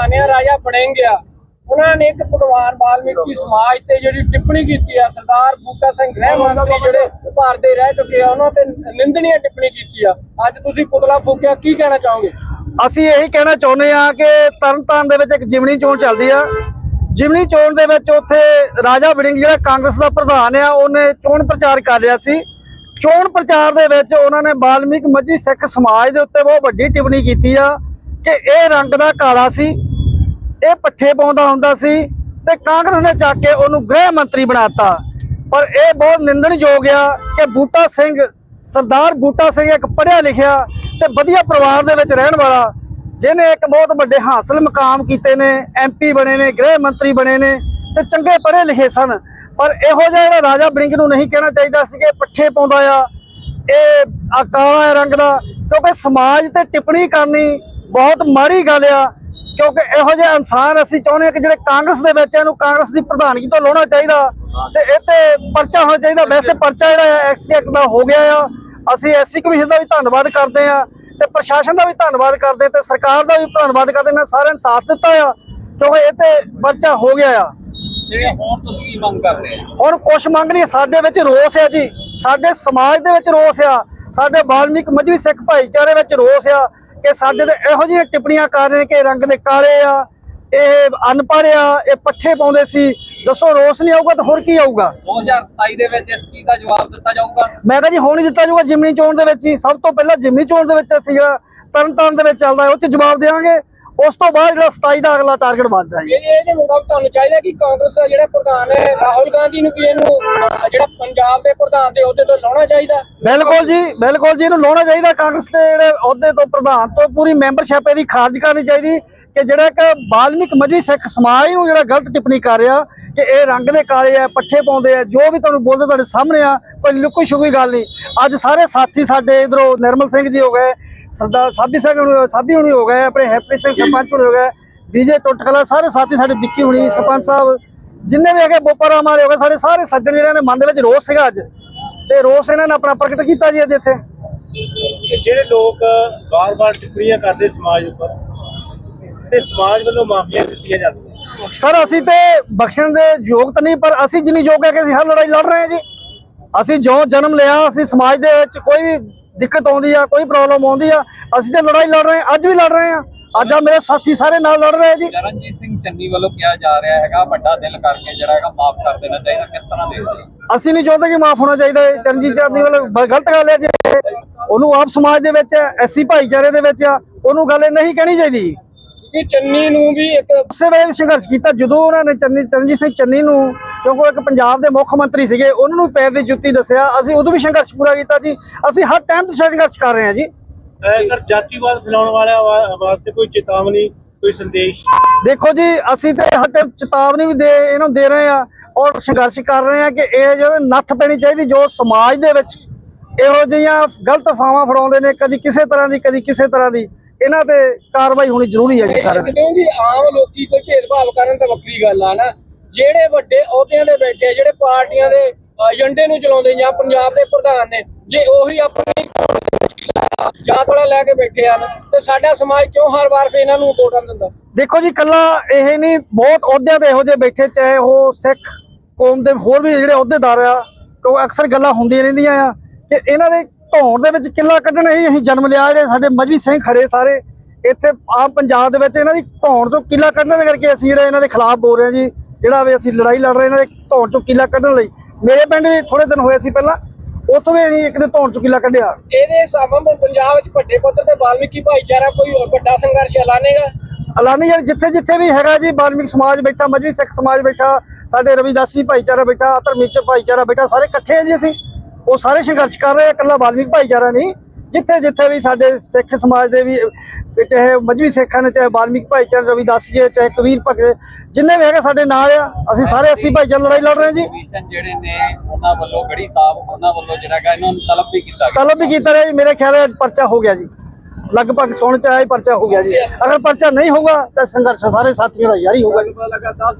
ਪ੍ਰਧਾਨ ਆ ਰਾਜਾ ਬਣੇਂਗੇ ਆ ਉਹਨਾਂ ਨੇ ਇੱਕ ਭਗਵਾਨ ਵਾਲਮੀਕੀ ਸਮਾਜ ਤੇ ਜਿਹੜੀ ਟਿੱਪਣੀ ਕੀਤੀ ਆ ਸਰਦਾਰ ਬੂਟਾ ਸਿੰਘ ਗ੍ਰਹਿ ਮੰਤਰੀ ਜਿਹੜੇ ਭਾਰਤ ਦੇ ਰਹਿ ਚੁੱਕੇ ਆ ਉਹਨਾਂ ਤੇ ਨਿੰਦਣੀय ਟਿੱਪਣੀ ਕੀਤੀ ਆ। ਅੱਜ ਤੁਸੀਂ ਪੁਤਲਾ ਫੂਕਿਆ ਕੀ ਕਹਿਣਾ ਚਾਹੋਗੇ? ਅਸੀਂ ਇਹੀ ਕਹਿਣਾ ਚਾਹੁੰਦੇ ਆ ਕਿ ਤਰਨਤਾਰਨ ਦੇ ਵਿੱਚ ਇੱਕ ਜਿਮਨੀ ਚੋਣ ਚੱਲਦੀ ਆ। ਜਿਮਨੀ ਚੋਣ ਦੇ ਵਿੱਚ ਉੱਥੇ ਰਾਜਾ ਵੜਿੰਗ ਜਿਹੜਾ ਕਾਂਗਰਸ ਦਾ ਪ੍ਰਧਾਨ ਆ ਉਹਨੇ ਚੋਣ ਪ੍ਰਚਾਰ ਕਰ ਰਿਹਾ ਸੀ। ਚੋਣ ਪ੍ਰਚਾਰ ਦੇ ਵਿੱਚ ਉਹਨਾਂ ਨੇ ਬਾਲਮੀਕ ਮੱਝੀ ਸਿੱਖ ਸਮਾਜ ਦੇ ਉੱਤੇ ਬਹੁਤ ਵੱਡੀ ਟਿੱਪਣੀ ਕੀਤੀ ਆ। ਕਿ ਇਹ ਰੰਗ ਦਾ ਕਾਲਾ ਸੀ, ਇਹ ਪੱਠੇ ਪਾਉਂਦਾ ਹੁੰਦਾ ਸੀ ਤੇ ਕਾਂਗਰਸ ਨੇ ਚੱਕ ਕੇ ਉਹਨੂੰ ਗ੍ਰਹਿ ਮੰਤਰੀ ਬਣਾਤਾ ਪਰ ਇਹ ਬਹੁਤ ਨਿੰਦਣਯੋਗ ਆ ਕਿ ਬੂਟਾ ਸਿੰਘ, ਸਰਦਾਰ ਬੂਟਾ ਸਿੰਘ ਇੱਕ ਪੜ੍ਹਿਆ ਲਿਖਿਆ ਤੇ ਵਧੀਆ ਪਰਿਵਾਰ ਦੇ ਵਿੱਚ ਰਹਿਣ ਵਾਲਾ, ਜਿਹਨੇ ਇੱਕ ਬਹੁਤ ਵੱਡੇ ਹਾਸਲ ਮਕਾਮ ਕੀਤੇ ਨੇ ਐਮਪੀ ਬਣੇ ਨੇ, ਗ੍ਰਹਿ ਮੰਤਰੀ ਬਣੇ ਨੇ ਤੇ ਚੰਗੇ ਪੜ੍ਹੇ ਲਿਖੇ ਸਨ। ਪਰ ਇਹੋ ਜਿਹਾ ਜਿਹੜਾ ਰਾਜਾ ਬ੍ਰਿੰਕ ਨੂੰ ਨਹੀਂ ਕਹਿਣਾ ਚਾਹੀਦਾ ਸੀ ਕਿ ਪੱਠੇ ਪਾਉਂਦਾ ਆ, ਇਹ ਆ ਕਾਲਾ ਰੰਗ ਦਾ, ਕਿਉਂਕਿ ਸਮਾਜ ਤੇ ਟਿੱਪਣੀ ਕਰਨੀ ਬਹੁਤ ਮਾੜੀ ਗੱਲ ਆ ਕਿਉਂਕਿ ਇਹੋ ਜਿਹੇ ਇਨਸਾਨ ਅਸੀਂ ਚਾਹੁੰਦੇ ਹਾਂ ਕਿ ਜਿਹੜੇ ਕਾਂਗਰਸ ਦੇ ਵਿੱਚ ਆ, ਇਹਨੂੰ ਕਾਂਗਰਸ ਦੀ ਪ੍ਰਧਾਨਗੀ ਤੋਂ ਲਾਉਣਾ ਚਾਹੀਦਾ ਤੇ ਇਹ ਤੇ ਪਰਚਾ ਹੋਣਾ ਚਾਹੀਦਾ। ਵੈਸੇ ਪਰਚਾ ਜਿਹੜਾ ਐਸਸੀ ਐਕਟ ਦਾ ਹੋ ਗਿਆ ਆ। ਅਸੀਂ ਐਸਸੀ ਕਮਿਸ਼ਨ ਦਾ ਵੀ ਧੰਨਵਾਦ ਕਰਦੇ ਆ ਤੇ ਪ੍ਰਸ਼ਾਸਨ ਦਾ ਵੀ ਧੰਨਵਾਦ ਕਰਦੇ ਤੇ ਸਰਕਾਰ ਦਾ ਵੀ ਧੰਨਵਾਦ ਕਰਦੇ ਨੇ ਸਾਰਿਆਂ ਨੇ ਸਾਥ ਦਿੱਤਾ ਆ ਕਿਉਂਕਿ ਇਹ ਤੇ ਪਰਚਾ ਹੋ ਗਿਆ ਆ। ਹੁਣ ਤੁਸੀਂ ਕੀ ਮੰਗ ਕਰ ਰਹੇ ਹੋ? ਹੁਣ ਕੁਛ ਮੰਗ ਨਹੀਂ ਸਾਡੇ ਵਿੱਚ ਰੋਸ ਹੈ ਜੀ। ਸਾਡੇ ਸਮਾਜ ਦੇ ਵਿੱਚ ਰੋਸ ਆ। ਸਾਡੇ ਬਾਲਮਿਕ ਮਜਬੀ ਸਿੱਖ ਭਾਈਚਾਰੇ ਵਿੱਚ ਰੋਸ ਆ। ਕਿ ਸਾਡੇ ਤੇ ਇਹੋ ਜਿਹੀਆਂ ਟਿੱਪਣੀਆਂ ਕਰ ਰਹੇ ਕਿ ਰੰਗ ਦੇ ਕਾਲੇ ਆ ਇਹ ਅਨਪੜ੍ਹ ਆ ਇਹ ਪੱਠੇ ਪਾਉਂਦੇ ਸੀ। ਦੱਸੋ ਰੋਸ ਨਹੀਂ ਆਊਗਾ ਤਾਂ ਹੋਰ ਕੀ ਆਊਗਾ? 2027 ਦੇ ਵਿੱਚ ਇਸ ਚੀਜ਼ ਦਾ ਜਵਾਬ ਦਿੱਤਾ ਜਾਊਗਾ। ਮੈਂ ਕਿਹਾ ਜੀ ਹੁਣ ਹੀ ਦਿੱਤਾ ਜਾਊਗਾ ਜਿਮਨੀ ਚੋਣ ਦੇ ਵਿੱਚ ਹੀ। ਸਭ ਤੋਂ ਪਹਿਲਾਂ ਜਿਮਨੀ ਚੋਣ ਦੇ ਵਿੱਚ ਅਸੀਂ ਜਿਹੜਾ ਤਰਨਤਾਰਨ ਦੇ ਵਿੱਚ ਚੱਲਦਾ ਹੈ ਉਹ 'ਚ ਜਵਾਬ ਦੇਵਾਂਗੇ। ਉਸ ਤੋਂ ਬਾਅਦ ਜਿਹੜਾ 27 ਦਾ ਅਗਲਾ ਟਾਰਗੇਟ ਵੱਧਦਾ ਜੀ। ਇਹ ਇਹਦੇ ਮੁਤਾਬਕ ਤੁਹਾਨੂੰ ਚਾਹੀਦਾ ਕਿ ਕਾਂਗਰਸ ਦਾ ਜਿਹੜਾ ਪ੍ਰਧਾਨ ਹੈ ਰਾਹੁਲ ਗਾਂਧੀ ਨੂੰ ਵੀ ਇਹਨੂੰ ਜਿਹੜਾ ਪੰਜਾਬ ਦੇ ਪ੍ਰਧਾਨ ਦੇ ਅਹੁਦੇ ਤੋਂ ਲਾਉਣਾ ਚਾਹੀਦਾ। ਬਿਲਕੁਲ ਜੀ ਬਿਲਕੁਲ ਜੀ ਇਹਨੂੰ ਲਾਉਣਾ ਚਾਹੀਦਾ ਕਾਂਗਰਸ ਦੇ ਜਿਹੜੇ ਅਹੁਦੇ ਤੋਂ ਪ੍ਰਧਾਨ ਤੋਂ। ਪੂਰੀ ਮੈਂਬਰਸ਼ਿਪ ਇਹਦੀ ਖਾਰਜ ਕਰਨੀ ਚਾਹੀਦੀ ਕਿ ਜਿਹੜਾ ਇੱਕ ਬਾਲਮਿਕ ਮਜਬੀ ਸਿੱਖ ਸਮਾਜ ਨੂੰ ਜਿਹੜਾ ਗਲਤ ਟਿੱਪਣੀ ਕਰ ਰਿਹਾ ਕਿ ਇਹ ਰੰਗ ਦੇ ਕਾਲੇ ਆ ਪੱਠੇ ਪਾਉਂਦੇ ਆ ਜੋ ਵੀ ਤੁਹਾਨੂੰ ਬੋਲਦੇ ਤੁਹਾਡੇ ਸਾਹਮਣੇ ਆ ਕੋਈ ਲੁਕੋ ਛੁਪੀ ਗੱਲ ਨਹੀਂ। ਅੱਜ ਸਾਰੇ ਸਾਥੀ ਸਾਡੇ ਇਧਰੋਂ ਨਿਰਮਲ ਸਿੰਘ ਜੀ ਹੋ ਗਏ ਸਰਦਾਰ ਸਾਬੀ ਸਿੰਘ ਨੂੰ ਸਾਬੀ ਹੁਣੀ ਹੋ ਗਏ ਆਪਣੇ ਹੈਪੀ ਸਿੰਘ ਸਰਪੰਚ ਹੁਣੀ ਹੋ ਗਏ ਡੀਜੇ ਟੁੱਟਕਲਾ ਸਾਰੇ ਸਾਥੀ ਸਾਡੇ ਦਿੱਕੀ ਹੁਣੀ ਸਰਪੰਚ ਸਾਹਿਬ ਜਿੰਨੇ ਵੀ ਹੈਗੇ ਬੋਪਾਰਾ ਮਾਰੇ ਹੋ ਗਏ ਸਾਡੇ ਸਾਰੇ ਸੱਜਣ ਜਿਹੜੇ ਨੇ ਮਨ ਦੇ ਵਿੱਚ ਰੋਸ ਸੀਗਾ ਅੱਜ। ਤੇ ਰੋਸ ਇਹਨਾਂ ਨੇ ਆਪਣਾ ਪ੍ਰਗਟ ਕੀਤਾ ਜੀ ਅੱਜ ਇੱਥੇ। ਜਿਹੜੇ ਲੋਕ ਵਾਰ-ਵਾਰ ਟਿੱਪਣੀਆਂ ਕਰਦੇ ਸਮਾਜ ਉੱਪਰ ਤੇ ਸਮਾਜ ਵੱਲੋਂ ਮਾਫੀਆਂ ਦਿੱਤੀਆਂ ਜਾਂਦੀਆਂ। ਸਰ ਅਸੀਂ ਤੇ ਬਖਸ਼ਣ ਦੇ ਯੋਗ ਤਾਂ ਨਹੀਂ ਪਰ ਅਸੀਂ ਜਿੰਨੀ ਯੋਗ ਹੈ ਕਿ ਅਸੀਂ ਹਰ ਲੜਾਈ ਲੜ ਰਹੇ ਹਾਂ ਜੀ। ਅਸੀਂ ਜੋ ਜਨਮ ਲਿਆ ਅਸੀਂ ਸਮਾਜ ਦੇ ਵਿੱਚ ਕੋਈ ਵੀ ਦਿੱਕਤ ਆਉਂਦੀ ਆ ਕੋਈ ਪ੍ਰੋਬਲਮ ਆਉਂਦੀ ਆ ਅਸੀਂ ਤੇ ਲੜਾਈ ਲੜ ਰਹੇ ਹਾਂ ਅੱਜ ਵੀ ਲੜ ਰਹੇ ਹਾਂ। ਅੱਜ ਆ ਮੇਰੇ ਸਾਥੀ ਸਾਰੇ ਨਾਲ ਲੜ ਰਹੇ ਆ ਜੀ। ਚਰਨਜੀਤ ਸਿੰਘ ਚੰਨੀ ਵੱਲੋਂ ਕਿਹਾ ਜਾ ਰਿਹਾ ਹੈਗਾ ਵੱਡਾ ਦਿਲ ਕਰਕੇ ਜਿਹੜਾ ਹੈਗਾ ਮਾਫ ਕਰ ਦੇਣਾ ਚਾਹੀਦਾ ਕਿਸ ਤਰ੍ਹਾਂ ਦੇ ਅਸੀਂ ਨਹੀਂ ਚਾਹੁੰਦੇ ਕਿ ਮਾਫ ਹੋਣਾ ਚਾਹੀਦਾ ਹੈ ਚਰਨਜੀਤ ਚੰਨੀ ਵੱਲ ਗਲਤ ਗੱਲ ਹੈ ਜੇ। ਉਹਨੂੰ ਆਪ ਸਮਾਜ ਦੇ ਵਿੱਚ ਐਸੀ ਭਾਈਚਾਰੇ ਦੇ ਵਿੱਚ ਆ ਉਹਨੂੰ ਗੱਲ ਇਹ ਨਹੀਂ ਕਹਿਣੀ ਚਾਹੀਦੀ। ਕਿ ਚੰਨੀ ਨੂੰ ਵੀ ਇੱਕ ਉਸੇ ਵੇਲੇ ਸੰਘਰਸ਼ ਕੀਤਾ ਜਦੋਂ ਉਹਨਾਂ ਨੇ ਚੰਨੀ ਚਰਨਜੀਤ ਸਿੰਘ ਚੰਨੀ ਨੂੰ ਕਿਉਂਕਿ ਉਹ ਇੱਕ ਪੰਜਾਬ ਦੇ ਮੁੱਖ ਮੰਤਰੀ ਸੀਗੇ ਉਹਨਾਂ ਨੂੰ ਪੈਰ ਦੀ ਜੁੱਤੀ ਦੱਸਿਆ ਅਸੀਂ ਉਦੋਂ ਵੀ ਸੰਘਰਸ਼ ਪੂਰਾ ਕੀਤਾ ਜੀ। ਅਸੀਂ ਹਰ ਟਾਈਮ ਤੇ ਸੰਘਰਸ਼ ਕਰ ਰਹੇ ਹਾਂ ਜੀ। ਸਰ ਜਾਤੀਵਾਦ ਫੈਲਾਉਣ ਵਾਲਿਆਂ ਵਾਸਤੇ ਕੋਈ ਚੇਤਾਵਨੀ ਕੋਈ ਸੰਦੇਸ਼? ਦੇਖੋ ਜੀ ਅਸੀਂ ਤੇ ਹਰ ਟਾਈਮ ਚੇਤਾਵਨੀ ਵੀ ਦੇ ਇਹਨਾਂ ਨੂੰ ਦੇ ਰਹੇ ਆ ਔਰ ਸੰਘਰਸ਼ ਕਰ ਰਹੇ ਆ ਕਿ ਇਹ ਜਿਹੜੇ ਨੱਥ ਪੈਣੀ ਚਾਹੀਦੀ ਜੋ ਸਮਾਜ ਦੇ ਵਿੱਚ ਇਹੋ ਜਿਹੀਆਂ ਗਲਤ ਫਾਵਾਂ ਫੜਾਉਂਦੇ ਨੇ ਕਦੀ ਕਿਸੇ ਤਰ੍ਹਾਂ ਦੀ ਕਦੀ ਕਿਸੇ ਤਰ੍ਹਾਂ ਦੀ ਇਹਨਾਂ ਤੇ ਕਾਰਵਾਈ ਹੋਣੀ ਜ਼ਰੂਰੀ ਹੈ ਜੀ ਦੀ ਕਿਉਂਕਿ ਆਮ ਲੋਕੀ ਕੋਈ ਭੇਦਭਾਵ ਕਰਨ ਤਾਂ ਵੱਖਰੀ ਗੱਲ ਆ ਨਾ। ਜਿਹੜੇ ਵੱਡੇ ਅਹੁਦਿਆਂ ਦੇ ਬੈਠੇ ਜਿਹੜੇ ਪਾਰਟੀਆਂ ਦੇ ਏਜੰਡੇ ਨੂੰ ਚਲਾਉਂਦੇ ਜਾਂ ਪੰਜਾਬ ਦੇ ਪ੍ਰਧਾਨ ਨੇ, ਜੇ ਉਹੀ ਆਪਣੀ ਜਾਂ ਥੋੜਾ ਲੈ ਕੇ ਬੈਠੇ ਹਨ, ਤੇ ਸਾਡਾ ਸਮਾਜ ਕਿਉਂ ਹਰ ਵਾਰ ਫੇ ਇਹਨਾਂ ਨੂੰ ਵੋਟਾਂ ਦਿੰਦਾ? ਦੇਖੋ ਜੀ ਕੱਲਾ ਇਹ ਨਹੀਂ, ਬਹੁਤ ਅਹੁਦਿਆਂ ਤੇ ਇਹੋ ਜਿਹੇ ਬੈਠੇ, ਚਾਹੇ ਉਹ ਸਿੱਖ, ਕੌਮ ਦੇ ਹੋਰ ਵੀ ਜਿਹੜੇ ਅਹੁਦੇਦਾਰ ਆ ਕਿਉਂ ਅਕਸਰ ਗੱਲਾਂ ਹੁੰਦੀਆਂ ਰਹਿੰਦੀਆਂ ਆ, ਕਿ ਇਹਨਾਂ ਦੇ ਧੌਣ ਦੇ ਵਿੱਚ ਕਿੱਲਾ ਕੱਢਣ ਹੀ ਅਸੀਂ ਜਨਮ ਲਿਆ, ਜਿਹੜੇ ਸਾਡੇ ਮਜਬੀ ਸਿੰਘ ਖੜੇ ਸਾਰੇ, ਇੱਥੇ ਆਮ ਪੰਜਾਬ ਦੇ ਵਿੱਚ ਇਹਨਾਂ ਦੀ ਧੌਣ ਤੋਂ ਕਿੱਲਾ ਕੱਢਣ ਦੇ ਕਰਕੇ ਅਸੀਂ ਜਿਹੜੇ ਇਹਨਾਂ ਦੇ ਖਿਲਾਫ ਬੋਲ ਰਹੇ ਹਾਂ ਜੀ। ਜਿਹੜਾ ਵੀ ਅਸੀਂ ਲੜਾਈ ਲੜ ਰਹੇ ਇਹਨਾਂ ਦੇ ਧੌਣ ਚੋਂ ਕਿੱਲਾ ਕੱਢਣ ਲਈ। ਮੇਰੇ ਪਿੰਡ ਵੀ ਥੋੜੇ ਦਿਨ ਹੋਏ ਸੀ ਪਹਿਲਾਂ ਉੱਥੋਂ ਵੀ ਅਸੀਂ ਇੱਕ ਦੇ ਧੌਣ ਚੋਂ ਕਿੱਲਾ ਕੱਢਿਆ। ਇਹਦੇ ਹਿਸਾਬ ਨਾਲ ਪੰਜਾਬ ਵਿੱਚ ਵੱਡੇ ਪੱਧਰ ਤੇ ਬਾਲਮੀਕੀ ਭਾਈਚਾਰਾ ਕੋਈ ਹੋਰ ਵੱਡਾ ਸੰਘਰਸ਼ ਐਲਾਨੇਗਾ ਐਲਾਨੀ ਯਾਰ ਜਿੱਥੇ ਜਿੱਥੇ ਵੀ ਹੈਗਾ ਜੀ ਬਾਲਮਿਕ ਸਮਾਜ ਬੈਠਾ ਮਜਬੀ ਸਿੱਖ ਸਮਾਜ ਬੈਠਾ ਸਾਡੇ ਰਵਿਦਾਸੀ ਭਾਈਚਾਰਾ ਬੈਠਾ ਧਰਮਿਕ ਭਾਈਚਾਰਾ ਬੈਠਾ ਸਾਰੇ ਇਕੱਠੇ ਆ ਜੀ ਅਸੀਂ। ਉਹ ਸਾਰੇ ਸੰਘਰਸ਼ ਕਰ ਰਹੇ ਆ ਇਕੱਲਾ ਬਾਲਮਿਕ ਭਾਈਚਾਰਾ ਨਹੀਂ। ਜਿੱਥੇ ਜਿੱਥੇ ਵੀ ਸਾਡੇ ਸਿੱਖ ਸਮਾਜ ਦੇ ਵੀ ਅਹ, ਚਾਹੇ ਮਜਬੀ ਸਿੱਖਾਂ ਨੇ ਚਾਹੇ ਬਾਲਮਿਕ ਭਾਈਚਾਰਾ ਰਵਿਦਾਸੀ ਹੈ ਚਾਹੇ ਕਬੀਰ ਭਗਤ ਜਿੰਨੇ ਵੀ ਹੈਗੇ ਸਾਡੇ ਨਾਲ ਆ ਅਸੀਂ ਸਾਰੇ ਅਸੀਂ ਭਾਈਚਾਰਾ ਲੜਾਈ ਲੜ ਰਹੇ ਹਾਂ ਜੀ। ਕਮਿਸ਼ਨ ਜਿਹੜੇ ਨੇ ਉਹਨਾਂ ਵੱਲੋਂ ਗੜੀ ਸਾਹਿਬ ਉਹਨਾਂ ਵੱਲੋਂ ਜਿਹੜਾ ਹੈਗਾ ਇਹਨਾਂ ਨੂੰ ਤਲਬ ਵੀ ਕੀਤਾ ਗਿਆ। ਤਲਬ ਵੀ ਕੀਤਾ ਰਿਹਾ ਜੀ ਮੇਰੇ ਖਿਆਲ ਹੈ ਅੱਜ ਪਰਚਾ ਹੋ ਗਿਆ ਜੀ। ਲਗਭਗ ਸੁਣ ਚ ਆਇਆ ਪਰਚਾ ਹੋ ਗਿਆ ਜੀ। ਅਗਰ ਪਰਚਾ ਨਹੀਂ ਹੋਗਾ ਤਾਂ ਸੰਘਰਸ਼ ਸਾਰੇ ਸਾਥੀਆਂ ਦਾ ਲੱਗਾ 10